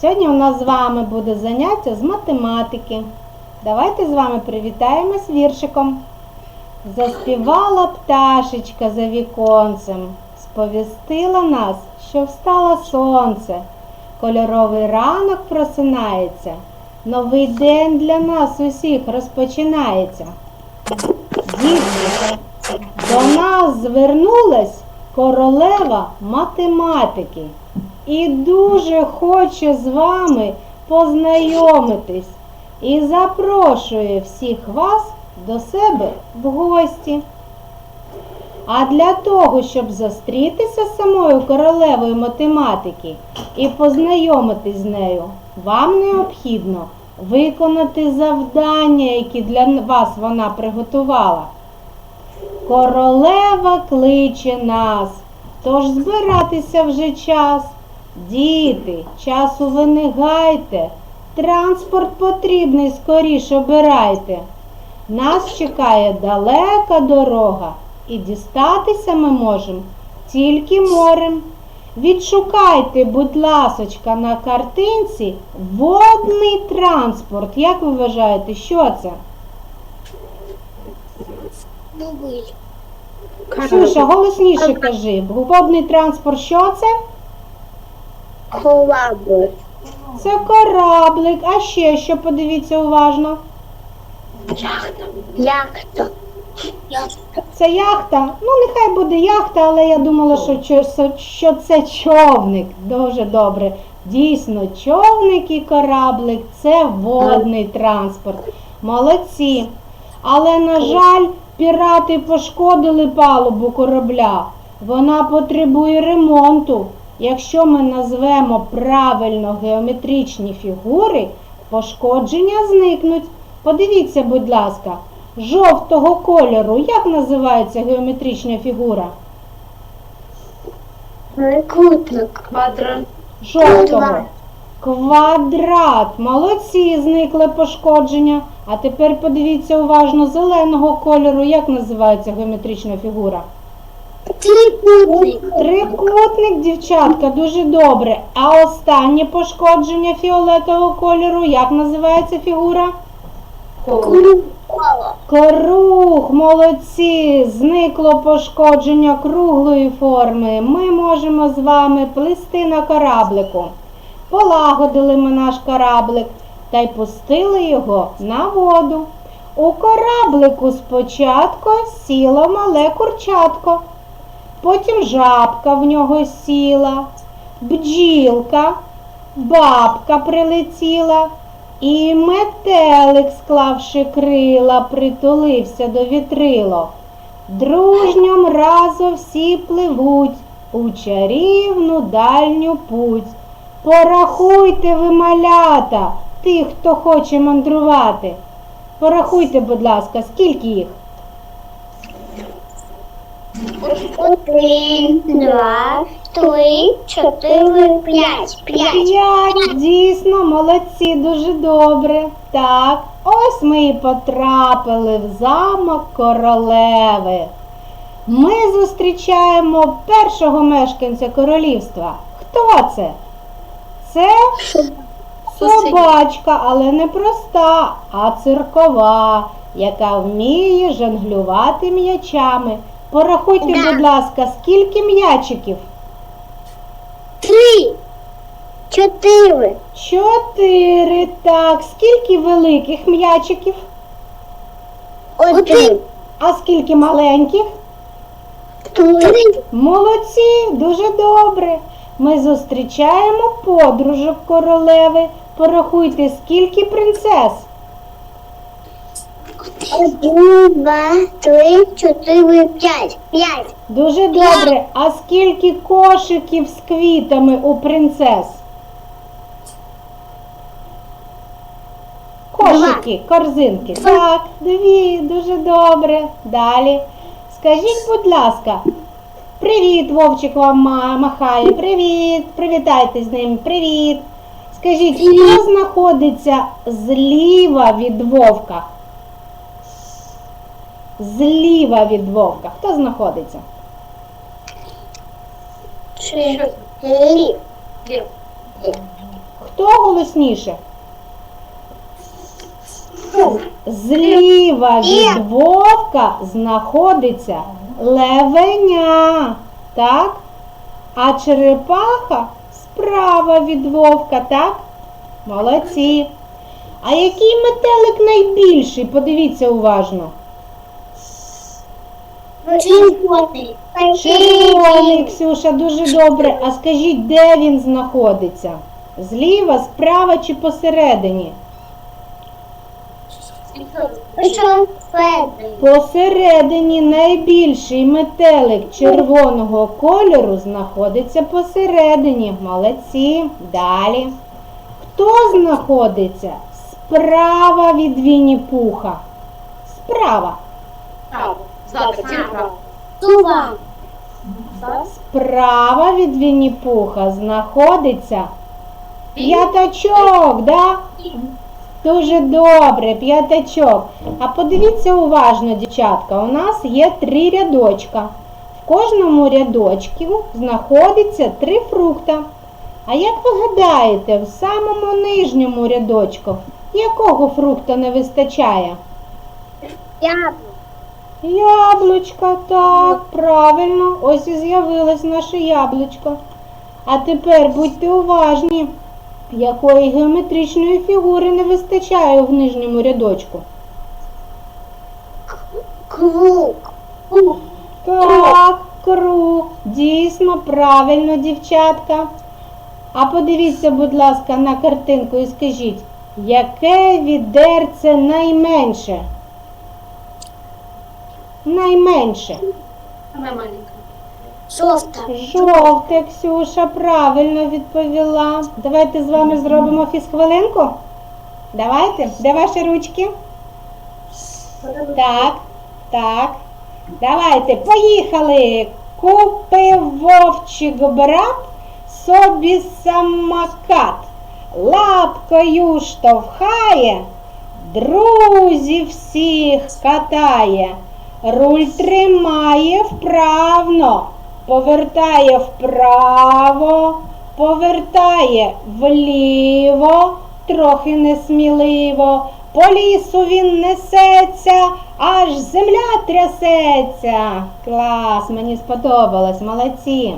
Сьогодні у нас з вами буде заняття з математики. Давайте з вами привітаємось віршиком. Заспівала пташечка за віконцем, сповістила нас, що встало сонце. Кольоровий ранок просинається, новий день для нас усіх розпочинається. Дітки, до нас звернулась королева математики і дуже хоче з вами познайомитись і запрошує всіх вас до себе в гості. А для того, щоб зустрітися з самою королевою математики і познайомитись з нею, вам необхідно виконати завдання, які для вас вона приготувала. Королева кличе нас, тож збиратися вже час. Діти, часу ви не гайте, транспорт потрібний, скоріш обирайте. Нас чекає далека дорога, і дістатися ми можемо тільки морем. Відшукайте, будь ласочка, на картинці водний транспорт. Як ви вважаєте, що це? Ксюша, голосніше кажи. Водний транспорт, що це? Корабль. Це кораблик. А ще що подивіться уважно. Яхта. Яхта. Яхта. Це яхта. Ну, нехай буде яхта, але я думала, що, що це човник. Дуже добре. Дійсно, човник і кораблик це водний транспорт. Молодці. Але, на жаль, пірати пошкодили палубу корабля. Вона потребує ремонту. Якщо ми назвемо правильно геометричні фігури, пошкодження зникнуть. Подивіться, будь ласка, жовтого кольору, як називається геометрична фігура? Трикутник. Квадрат. Жовтого. Квадрат. Молодці, зникли пошкодження. А тепер подивіться уважно зеленого кольору, як називається геометрична фігура? Трикутник. Трикутник, дівчатка, дуже добре. А останнє пошкодження фіолетового кольору, як називається фігура? Коло. Круг, молодці, зникло пошкодження круглої форми. Ми можемо з вами плисти на кораблику. Полагодили ми наш кораблик та й пустили його на воду. У кораблику спочатку сіло мале курчатко, потім жабка в нього сіла, бджілка, бабка прилетіла. І метелик, склавши крила, притулився до вітрило. Дружньом разом всі пливуть у чарівну дальню путь. Порахуйте ви малята, тих, хто хоче мандрувати. Порахуйте, будь ласка, скільки їх? Один, два, три, чотири, п'ять. П'ять. П'ять, дійсно, молодці, дуже добре. Так, ось ми і потрапили в замок королеви. Ми зустрічаємо першого мешканця королівства. Хто це? Це собачка, але не проста, а циркова, яка вміє жонглювати м'ячами. Порахуйте, Да. будь ласка, скільки м'ячиків? Три. Чотири. Чотири. Так, скільки великих м'ячиків? Один. А скільки маленьких? Три. Молодці, дуже добре. Ми зустрічаємо подружок королеви. Порахуйте, скільки принцес? Один, два, три, чотири, п'ять. П'ять. Дуже добре. А скільки кошиків з квітами у принцес? Кошики, корзинки. Так, дві, дуже добре. Далі. Скажіть, будь ласка, привіт, Вовчик вам махає. Привіт, привітайте з ним. Привіт. Скажіть, хто знаходиться зліва від вовка? Зліва від вовка. Хто знаходиться? Лів. Хто голосніше? Зліва від вовка знаходиться левеня. Так? А черепаха справа від вовка, так? Молодці. А який метелик найбільший? Подивіться уважно. Червоний. Червоний, Ксюша, дуже добре. А скажіть, де він знаходиться? Зліва, справа чи посередині? Посередині найбільший метелик червоного кольору знаходиться посередині. Молодці. Далі. Хто знаходиться справа від Вінні-Пуха? Справа. Сува. Справа від Вінні-Пуха знаходиться п'ятачок, да? Дуже добре, п'ятачок. А подивіться уважно, дівчатка, у нас є три рядочка. В кожному рядочку знаходиться три фрукта. А як ви гадаєте, в самому нижньому рядочку якого фрукта не вистачає? Яблуко. Яблучко, так, правильно, ось і з'явилось наше яблучко. А тепер будьте уважні, якої геометричної фігури не вистачає в нижньому рядочку. Круг. Так, круг, дійсно, правильно, дівчатка. А подивіться, будь ласка, на картинку і скажіть, яке відерце найменше? Найменше. Жовта. Жовте, Ксюша, правильно відповіла. Давайте з вами зробимо фізхвилинку. Давайте, де ваші ручки? Так, так. Давайте, поїхали. Купив вовчик брат собі самокат. Лапкою штовхає, друзів всіх катає. Руль тримає вправно, повертає вправо, повертає вліво, трохи несміливо. По лісу він несеться, аж земля трясеться. Клас, мені сподобалось, молодці.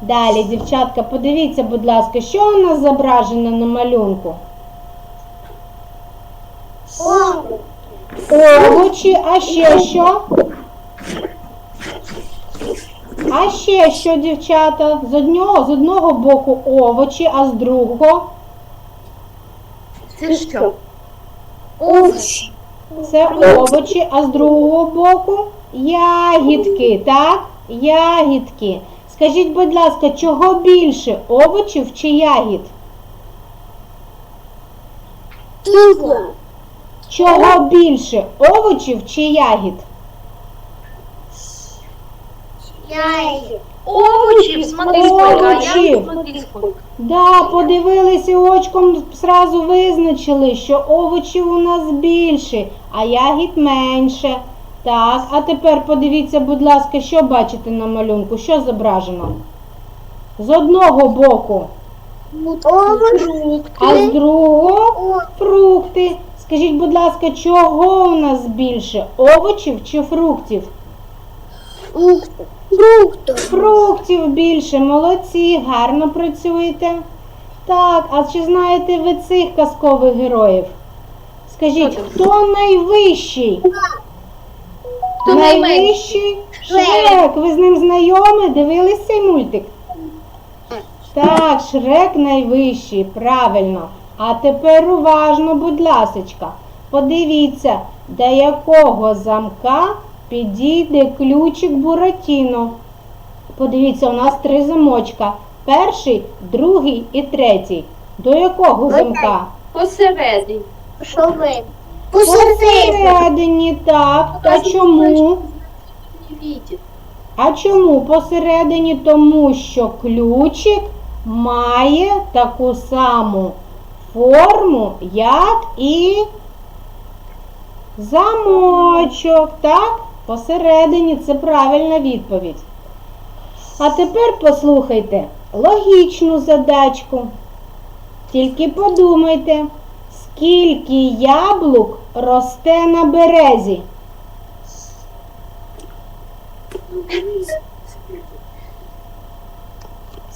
Далі, дівчатка, подивіться, будь ласка, що у нас зображено на малюнку? Овочі, а ще що? А ще що, дівчата? З одного, з одного боку овочі, а з другого Це що? Овощ. це овочі, а з другого боку ягідки, так? Ягідки. Скажіть, будь ласка, чого більше? Овочів чи ягід? Тигла. Чого більше? Овочів чи ягід? Яйця. Овочів, смотри сколько, а Овочів. смотри сколько. Да, подивилися очком зразу визначили, що овочів у нас більше, а ягід менше. Так, а тепер подивіться, будь ласка, що бачите на малюнку, що зображено? З одного боку, а з другого фрукти. Скажіть, будь ласка, чого у нас більше? Овочів чи фруктів? Фруктов. Фруктів більше, молодці, гарно працюєте. Так, а чи знаєте ви цих казкових героїв? Скажіть, хто найвищий? Хто найвищий? Шрек. Ви з ним знайомі? Дивились цей мультик? Так, Шрек найвищий, правильно. А тепер уважно, будь ласочка, подивіться, до якого замка підійде ключик Буратіно. Подивіться, у нас три замочка. Перший, другий і третій. До якого замка? Посередині. Посередині. Посередині, так. А чому? А чому посередині? Тому що ключик має таку саму форму, як і замочок. Так? Посередині це правильна відповідь. А тепер послухайте логічну задачку. Тільки подумайте, скільки яблук росте на березі?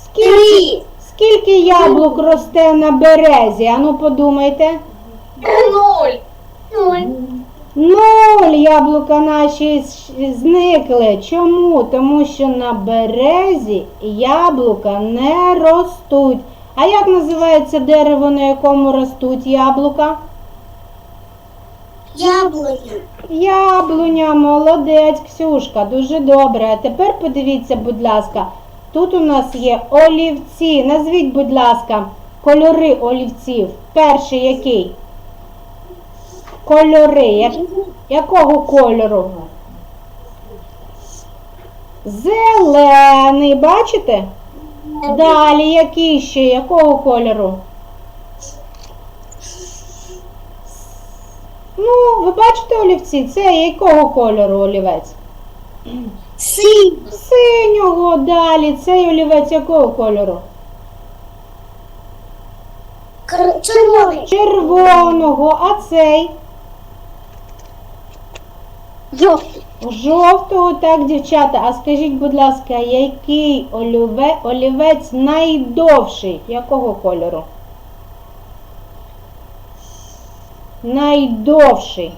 Скільки. Скільки яблук росте на березі? Ану подумайте. Ноль. Ноль. Нуль яблука наші зникли. Чому? Тому що на березі яблука не ростуть. А як називається дерево, на якому ростуть яблука? Яблоня. Яблуня, молодець, Ксюшка, дуже добре. А тепер подивіться, будь ласка, тут у нас є олівці. Назвіть, будь ласка, кольори олівців. Перший який? Кольори. Як- Якого кольору? Зелений, бачите? Далі який ще? Якого кольору? Ну, ви бачите олівці? Це якого кольору олівець? Синь. Синього далі. Цей олівець якого кольору? Кр- Червоний. Червоного, а цей? Жовтий. Жовтого, так, дівчата. А скажіть, будь ласка, який оліве, олівець найдовший? Якого кольору? Найдовший.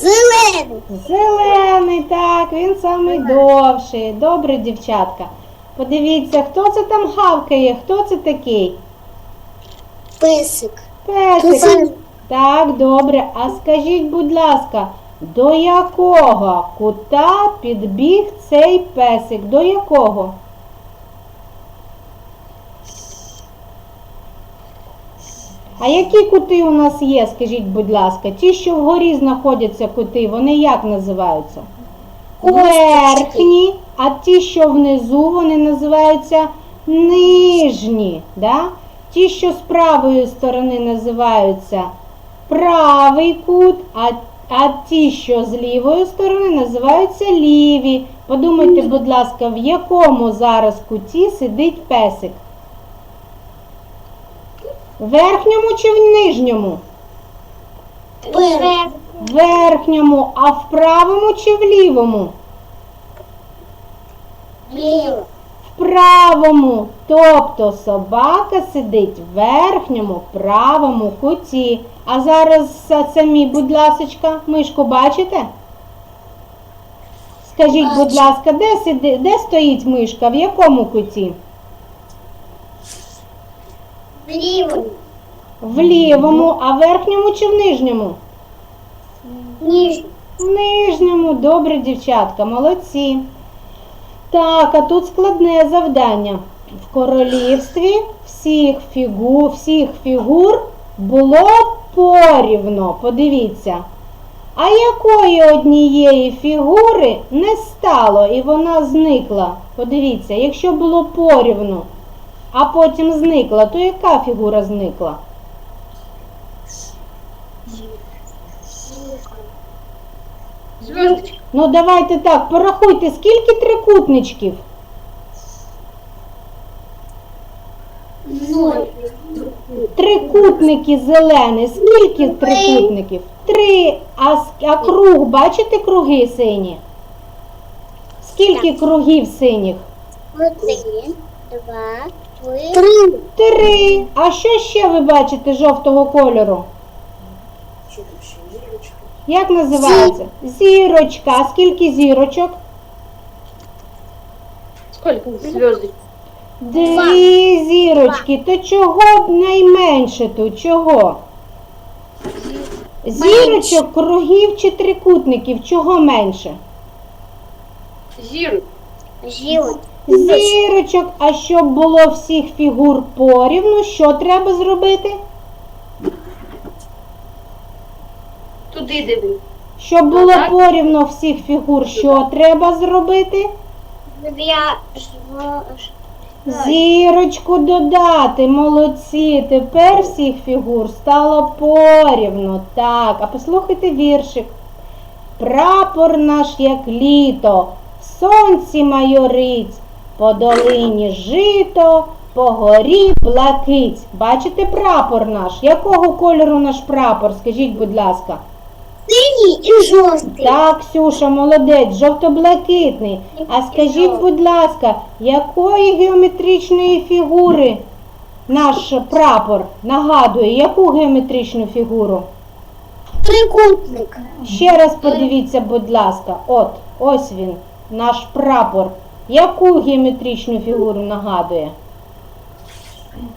Зелений. Зелений, так, він самий довший. Добре, дівчатка. Подивіться, хто це там хавкає? Хто це такий? Писик. Песик. Так, добре. А скажіть, будь ласка, до якого кута підбіг цей песик? До якого? А які кути у нас є, скажіть, будь ласка? Ті, що вгорі знаходяться кути, вони як називаються? Верхні, а ті, що внизу, вони називаються нижні. Да? Ті, що з правої сторони називаються правий кут, а, а ті, що з лівої сторони, називаються ліві. Подумайте, будь ласка, в якому зараз куті сидить песик? В верхньому чи в нижньому? Пирог. В верхньому, а в правому чи в лівому? Ліво. В правому. Тобто собака сидить в верхньому правому куті. А зараз самі, будь ласочка, мишку бачите? Скажіть, будь ласка, де, сиди, де стоїть мишка? В якому куті? Ліво. В лівому, а в верхньому чи в нижньому? В нижньому, добре, дівчатка, молодці. Так, а тут складне завдання. В королівстві всіх фігур, всіх фігур було порівно. Подивіться. А якої однієї фігури не стало і вона зникла? Подивіться, якщо було порівну, а потім зникла, то яка фігура зникла? Звездочка. Ну давайте так, порахуйте, скільки трикутничків? Ноль. Трикутники зелені. Скільки трикутників? Три. А, а круг, бачите круги сині? Скільки кругів синіх? Один, два, три. Три. А що ще ви бачите жовтого кольору? Як називається? Зірочка. Скільки зірочок? Сколько звездочек? Дві зірочки. То чого б найменше тут? Чого? Зірочок, кругів чи трикутників? Чого менше? Зиру. Жіл. Зірочок, а щоб було всіх фігур порівну, що треба зробити? Туди диви. Щоб було Так. порівну всіх фігур, що треба зробити? Зірочку додати, молодці. Тепер всіх фігур стало порівну. Так, а послухайте віршик. Прапор наш, як літо, в сонці майорить, по долині жито, по горі блакить. Бачите прапор наш? Якого кольору наш прапор? Скажіть, будь ласка. Синій і жовтий. Так, Ксюша, молодець, жовто-блакитний. А скажіть, будь ласка, якої геометричної фігури наш прапор нагадує? Яку геометричну фігуру? Трикутник. Ще раз подивіться, будь ласка. От, ось він, наш прапор. Яку геометричну фігуру нагадує?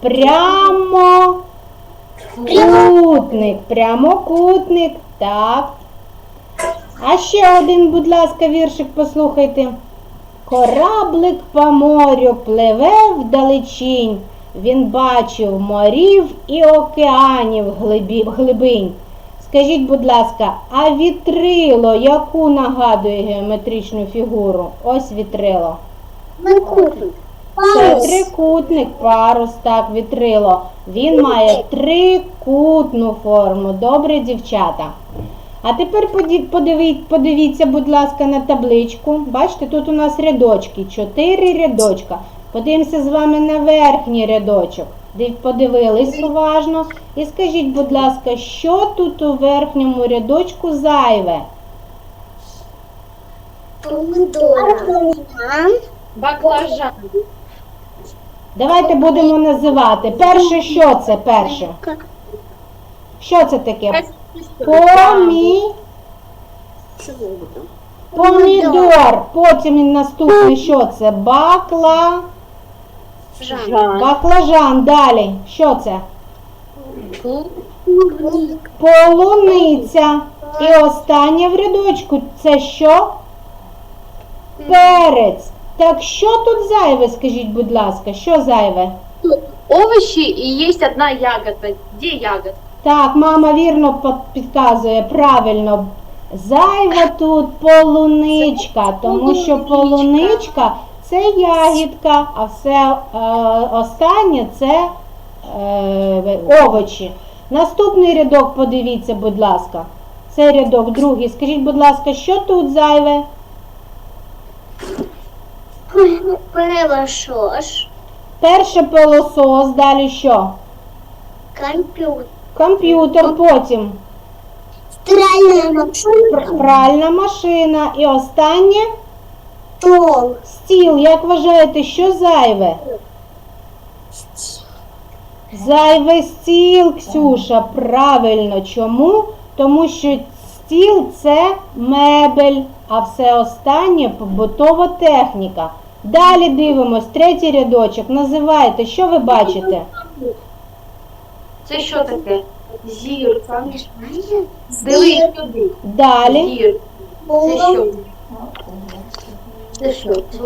Прямо. Кутник, прямокутник, так. А ще один, будь ласка, віршик послухайте. Кораблик по морю пливе вдалечінь. Він бачив морів і океанів глибинь. Скажіть, будь ласка, а вітрило яку нагадує геометричну фігуру? Ось вітрило. Трикутник. Це трикутник, парус, так, вітрило. Він має трикутну форму. Добре, дівчата. А тепер подивіться, будь ласка, на табличку. Бачите, тут у нас рядочки, чотири рядочка. Подивимося з вами на верхній рядочок. Див- Подивились уважно. І скажіть, будь ласка, що тут у верхньому рядочку зайве? Помидор. Баклажан. Давайте будемо називати. Перше, що це перше? Що це таке? Помі... Помідор. Потім наступне що це? Бакла. Жан. Баклажан. Далі. Що це? Клубник. Полуниця. І останнє в рядочку. Це що? Перець. Так що тут зайве, скажіть, будь ласка, що зайве? Овощи и есть одна ягода. Где ягода? Так, мама вірно підказує правильно. Зайва тут полуничка, тому що полуничка це ягідка, а все е, останнє це е, овочі. Наступний рядок подивіться, будь ласка. Це рядок другий. Скажіть, будь ласка, що тут зайве? Пилосос. Перше пилосос, далі що? Комп'ютер. Комп'ютер, потім Стиральна пр- машина. пральна машина. І останнє Стол. стіл. Як вважаєте, що зайве? Зайве стіл, Ксюша, правильно. Чому? Тому що стіл це мебель, а все останнє побутова техніка. Далі дивимось, третій рядочок. Називайте, що ви бачите? Це що таке? Зірка. Дивись туди. Далі. Зір. Це що?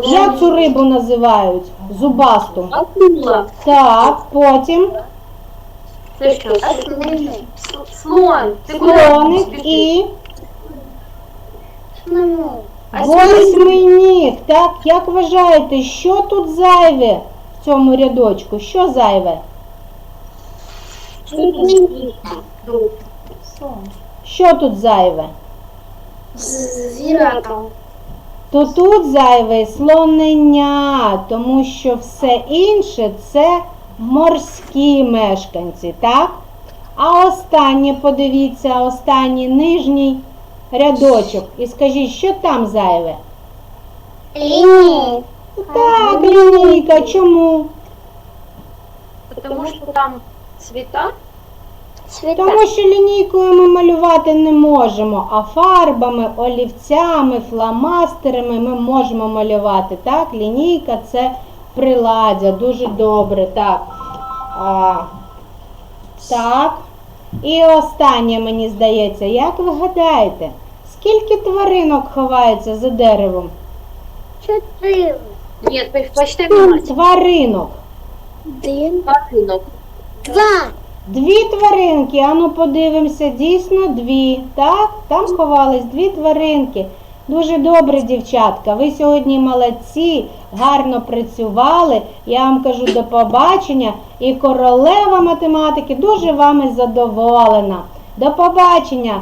Як цю рибу називають? Зубасту. Акула. Так, потім Це що? Слон. Слоник і восьминіг. Так, як вважаєте, що тут зайве в цьому рядочку? Що зайве? Що тут зайве? Звіратом. То тут зайве слонення, тому що все інше це морські мешканці, так? А останнє, подивіться, останній нижній рядочок. І скажіть, що там зайве? Лінії. Так, лінійка, чому? Потому що там цвіта. Цвіта. Тому що лінійкою ми малювати не можемо, а фарбами, олівцями, фломастерами ми можемо малювати. Так, лінійка це приладдя, дуже добре. Так. А, так. І останнє, мені здається, як ви гадаєте, скільки тваринок ховається за деревом? Чотири. Ні, почти. Тваринок. Один. Тваринок. Два. Дві тваринки, ану подивимося, дійсно дві. Так, там сховались дві тваринки. Дуже добре, дівчатка. Ви сьогодні молодці, гарно працювали. Я вам кажу до побачення. І королева математики дуже вами задоволена. До побачення!